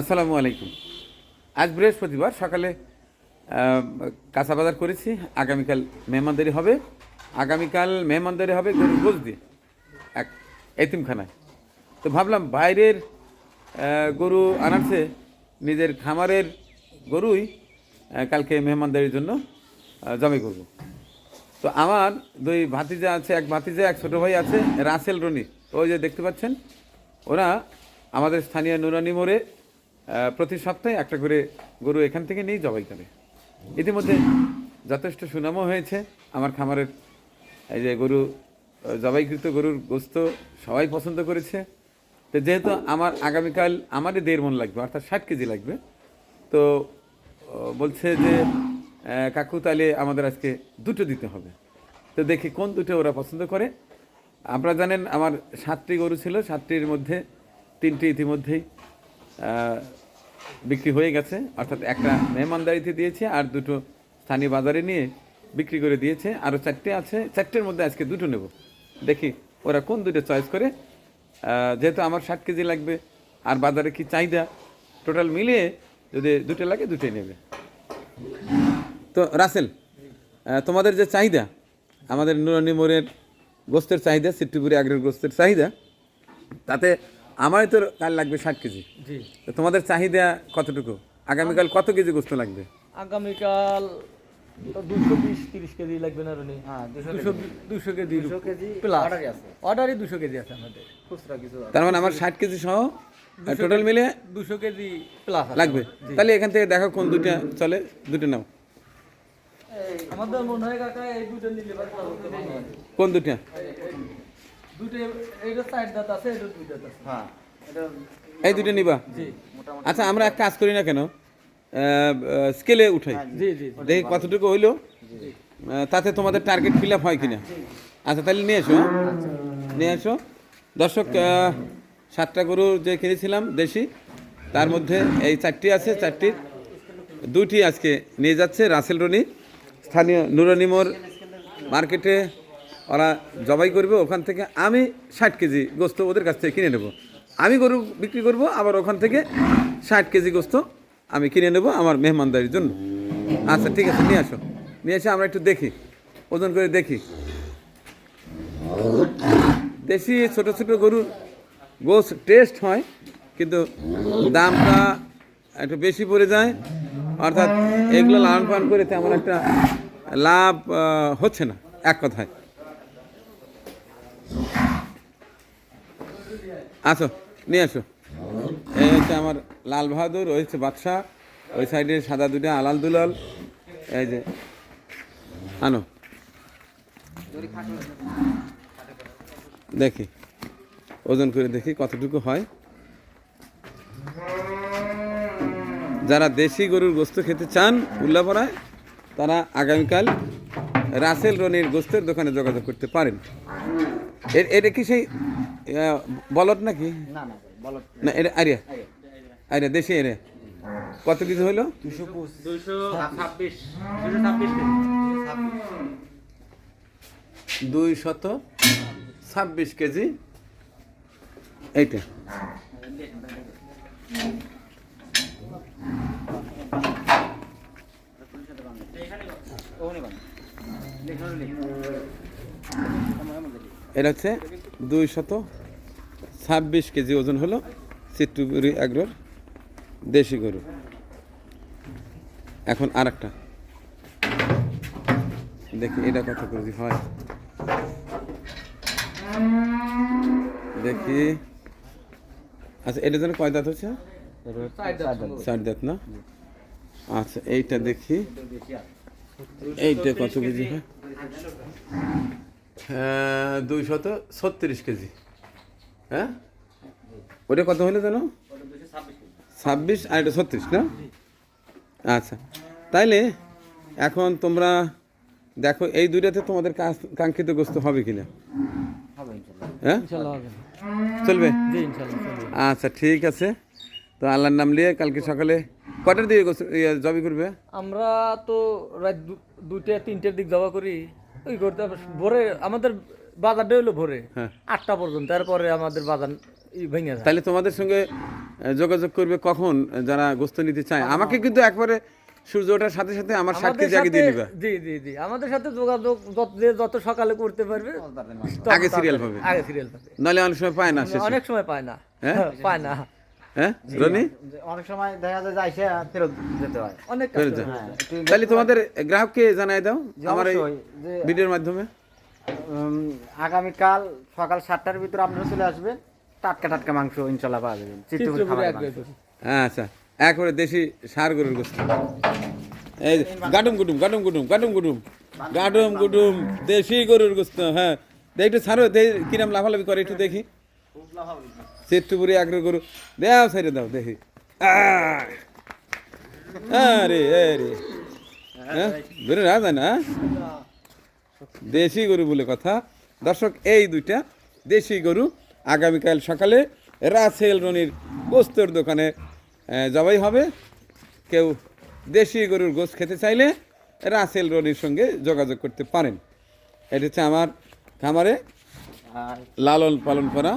আসসালামু আলাইকুম। আজ বৃহস্পতিবার, সকালে কাঁচা বাজার করেছি। আগামীকাল মেহমানদারি হবে। আগামীকাল মেহমানদারি হবে গরুর গোস দিয়ে, এক এতিমখানায়। তো ভাবলাম বাইরের গরু আনাচ্ছে নিজের খামারের গরুই কালকে মেহমানদারির জন্য জমে করব। তো আমার দুই ভাতিজা আছে, এক ভাতিজা, এক ছোটো ভাই আছে, রাসেল রনি। ওই যে দেখতে পাচ্ছেন, ওরা আমাদের স্থানীয় নুরানি মোড়ে প্রতি সপ্তাহে একটা করে গরু এখান থেকে নিয়ে জবাই করে। ইতিমধ্যে যথেষ্ট সুনামও হয়েছে। আমার খামারের এই যে গরু জবাইকৃত গরুর গোস্ত সবাই পছন্দ করেছে। তো যেহেতু আমার আগামীকাল আমারই দেড় মন লাগবে, অর্থাৎ ষাট কেজি লাগবে, তো বলছে যে কাকু তাহলে আমাদের আজকে দুটো দিতে হবে। তো দেখি কোন দুটো ওরা পছন্দ করে। আপনারা জানেন আমার সাতটি গরু ছিল, সাতটির মধ্যে তিনটি ইতিমধ্যেই বিক্রি হয়ে গেছে। অর্থাৎ একটা মেহমানদারিতে দিয়েছে আর দুটো স্থানীয় বাজারে নিয়ে বিক্রি করে দিয়েছে। আরও চারটে আছে। চারটের মধ্যে আজকে দুটো নেব। দেখি ওরা কোন দুটো চয়েস করে। যেহেতু আমার ষাট কেজি লাগবে আর বাজারে কি চাহিদা? টোটাল মিলিয়ে যদি দুটো লাগে দুটোই নেবে। তো রাসেল তোমাদের যে চাহিদা, আমাদের নুরানি মোড়ের গোস্তের চাহিদা সিট্টিপুরি আগ্রের গোস্তের চাহিদা, তাতে আমারই তো কাল লাগবে ষাট কেজি। জি। তো তোমাদের চাহিদা কতটুকু? আগামীকাল কত কেজি গোস্ত লাগবে? আগামীকাল দুশো বিশ তিরিশ কেজি লাগবে না রনি? হ্যাঁ, দুশো দুশো কেজি। কেজি অর্ডারই আছে। অর্ডারই দুশো কেজি আছে আমাদের। খুচরা কিছু তার মানে আমার ষাট কেজি সহ টোটাল মিলে দুশো কেজি প্লাস লাগবে। তাহলে এখান থেকে দেখো কোন দুইটা চলে দুটো নাও। আমাদের মনে হয় কাকা এই দুটো নিলে ভালো হতো। ভালো হয়। কোন দুটা দুটো এইটা সাইড দাঁত আছে এটা দুই দাঁত আছে। হ্যাঁ। এই দুটো নিবা? আচ্ছা আমরা এক কাজ করি না কেন? স্কেলে উঠাই। জি জি দেখি কতটুকু হইল। তাতে তোমাদের টার্গেট ফিল আপ হয় কিনা? আচ্ছা তাহলে নিয়ে এসো হ্যাঁ? নিয়ে এসো। দর্শক সাতটা গরু যে কিনেছিলাম দেশি তার মধ্যে এই চারটি আছে চারটির দুটি আজকে নিয়ে যাচ্ছে রাসেল রনি স্থানীয় নুরানিমোর মার্কেটে ওরা জবাই করবে, ওখান থেকে আমি ষাট কেজি গোস্ত ওদের কাছ থেকে কিনে নেব। আমি গরু বিক্রি করব, আবার ওখান থেকে ষাট কেজি গোস্ত আমি কিনে নেব আমার মেহমানদারির জন্য। আচ্ছা ঠিক আছে, নিয়ে আসো। নিয়ে এসে আমরা একটু দেখি, ওজন করে দেখি। দেশি ছোট ছোট গরুর গোস টেস্ট হয়, কিন্তু দামটা একটু বেশি পড়ে যায়। অর্থাৎ এগুলো লালন পালন করে তেমন একটা লাভ হচ্ছে না, এক কথায়। আসো, নিয়ে আসো। এই হচ্ছে আমার লাল বাহাদুর, ওই হচ্ছে বাদশাহ। ওই সাইডে সাদা দুটা আলাল দুলাল। এই যে, আনো। দেখি, ওজন করে দেখি কতটুকু হয়। যারা দেশি গরুর গোস্ত খেতে চান, উল্লাপাড়ায়, তারা আগামীকাল রাসেল রনির গোস্তের দোকানে যোগাযোগ করতে পারেন। এটা কি সেই বলদ নাকি? না না বলো না এটা আরিয়া। আরিয়া। দেশি এরিয়া কত কিছু হইল? দুশো ছাব্বিশ। দুই শত ছাব্বিশ কেজি। এইটা। এটা হচ্ছে দুই শত ছাব্বিশ কেজি ওজন হলো চিট্টুগুড়ি আগ্রোর দেশি গরু। এখন আর একটা দেখি এটা কত কেজি হয়। দেখি। আচ্ছা এটা যেন কয় দাঁত হচ্ছে? চার দাঁত না? আচ্ছা এইটা দেখি। এইটা কত কেজি হ্যাঁ? দুইশত ছত্রিশ কেজি। হ্যাঁ? ওটা কত হলো জানো? ছাব্বিশ আর এটা ছত্রিশ না? আচ্ছা তাইলে এখন তোমরা দেখো এই দুইটাতে তোমাদের কাঙ্ক্ষিত গোস্ত হবে কিনা? হ্যাঁ? চলবে। আচ্ছা ঠিক আছে। তো আল্লাহর নাম নিয়ে কালকে সকালে কটার দিকে ইয়ে, জবি করবে? আমরা তো রাত দুইটা তিনটের দিক জবা করি। ওই করতে ভোরে আমাদের বাজারটা হইল ভোরে। হ্যাঁ। আটটা পর্যন্ত তারপরে আমাদের বাজার ভেঙে যায়। তাহলে তোমাদের সঙ্গে যোগাযোগ করবে কখন? যারা গোস্ত নিতে চায়। আমাকে কিন্তু একবারে সূর্য ওঠার সাথে সাথে আমার আমাদের জাগিয়ে দিয়ে সাথে- নিবা জি জি জি। আমাদের সাথে যোগাযোগ যত যত সকালে করতে পারবে আগে তাড়াতাড়ি- পাবে। আগে সিরিয়াল পাবে। নাহলে অনেক সময় পায় না অনেক সময় পায় না। হ্যাঁ? পায় না। হ্যাঁ রনি? অনেক সময় দেখা যায় আইসে ফেরত যেতে হয়। অনেক। হ্যাঁ। তাহলে তোমাদের গ্রাহককে জানাই দাও আমার এই ভিডিওর মাধ্যমে। আগামীকাল সকাল সাতটার ভিতরে আপনারা চলে আসবেন। টাটকা টাটকা মাংস ইনশাল্লাহ পাওয়া যাবেন আচ্ছা একবারে দেশি সার গরুর গোস্ত। এই গাডুম গুডুম গাডুম গুডুম গাডুম গুডুম। গাডুম গুডুম দেশি গরুর গোস্ত হ্যাঁ। একটু ছাড়ো কিরাম লাফালাফি করে একটু দেখি। চিত্তপুরি আগ্রহ গরু দেও ছেড়ে দাও দেখি! আরে আরে। হ্যাঁ? বেরো না যায় না? দেশি গরু বলে কথা। দর্শক এই দুইটা দেশি গরু আগামীকাল সকালে রাসেল রনির গোস্তর দোকানে জবাই হবে। কেউ দেশি গরুর গোস্ত খেতে চাইলে রাসেল রনির সঙ্গে যোগাযোগ করতে পারেন। এটা হচ্ছে আমার খামারে লালন পালন করা